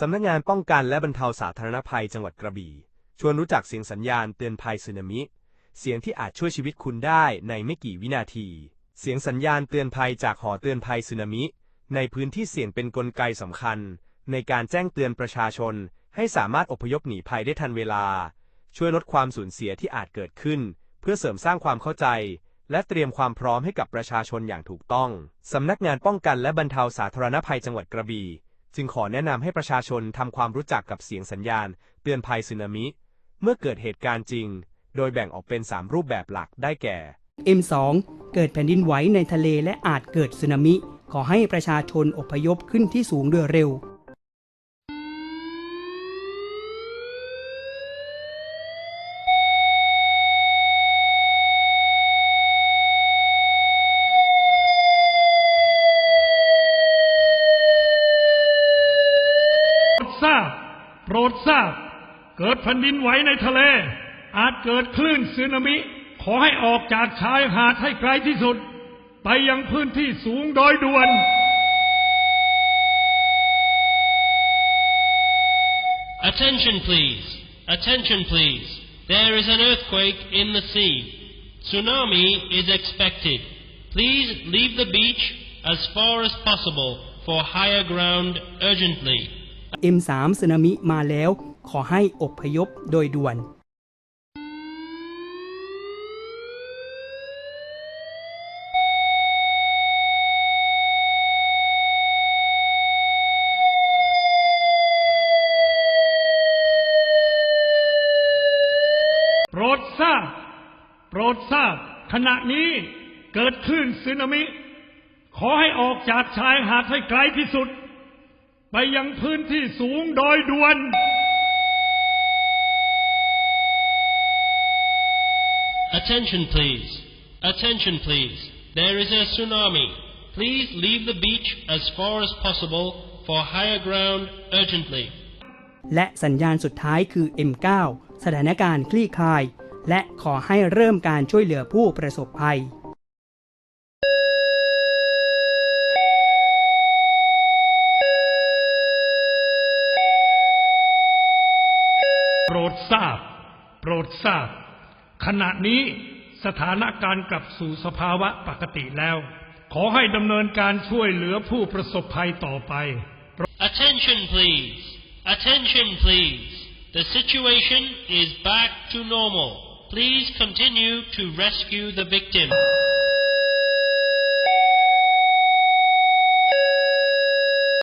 สำนักงานป้องกันและบรรเทาสาธารณภัยจังหวัดกระบี่ ชวนรู้จักเสียงสัญญาณเตือนภัยสึนามิ เสียงที่อาจช่วยชีวิตคุณได้ในไม่กี่วินาที เสียงสัญญาณเตือนภัยจากหอเตือนภัยสึนามิ ในพื้นที่เสี่ยงเป็นนกลไกสำคัญ ในการแจ้งเตือนประชาชน ให้สามารถอพยพหนีภัยได้ทันเวลา ช่วยลดความสูญเสียที่อาจเกิดขึ้น เพื่อเสริมสร้างความเข้าใจ และเตรียมความพร้อมให้กับประชาชนอย่างถูกต้อง สำนักงานป้องกันและบรรเทาสาธารณภัยจังหวัดกระบี่ จึงขอแนะนำให้ประชาชนทำความรู้จักกับเสียงสัญญาณ เตือนภัยสึนามิ เมื่อเกิดเหตุการณ์จริง โดยแบ่งออกเป็น 3 รูปแบบหลักได้แก่ M2 เกิดแผ่นดินไหวในทะเลและอาจเกิดสึนามิ ขอให้ประชาชนอพยพขึ้นที่สูงโดยเร็ว ทราบ โปรดทราบ เกิดแผ่นดินไหวในทะเล อาจเกิดคลื่นสึนามิ ขอให้ออกจากชายหาดให้ไกลที่สุด ไปยังพื้นที่สูงโดยด่วน Attention please. Attention please. There is an earthquake in the sea. Tsunami is expected. Please leave the beach as far as possible for higher ground urgently. M3 สึนามิมาแล้ว ขอให้อพยพโดยด่วนโปรดทราบ โปรดทราบ ขณะนี้เกิดคลื่นสึนามิ ขอให้ออกจากชายหาดให้ไกลที่สุด ไปยังพื้นที่สูงโดยด่วน Attention please. Attention please. There is a tsunami. Please leave the beach as far as possible for higher ground urgently. และสัญญาณสุดท้ายคือ M9 สถานการณ์คลี่คลาย และขอให้เริ่มการช่วยเหลือผู้ประสบภัย โปรดทราบ โปรดทราบ ขณะนี้สถานการณ์กลับสู่สภาวะปกติแล้ว ขอให้ดำเนินการช่วยเหลือผู้ประสบภัยต่อไป Attention please. Attention please. The situation is back to normal. Please continue to rescue the victim.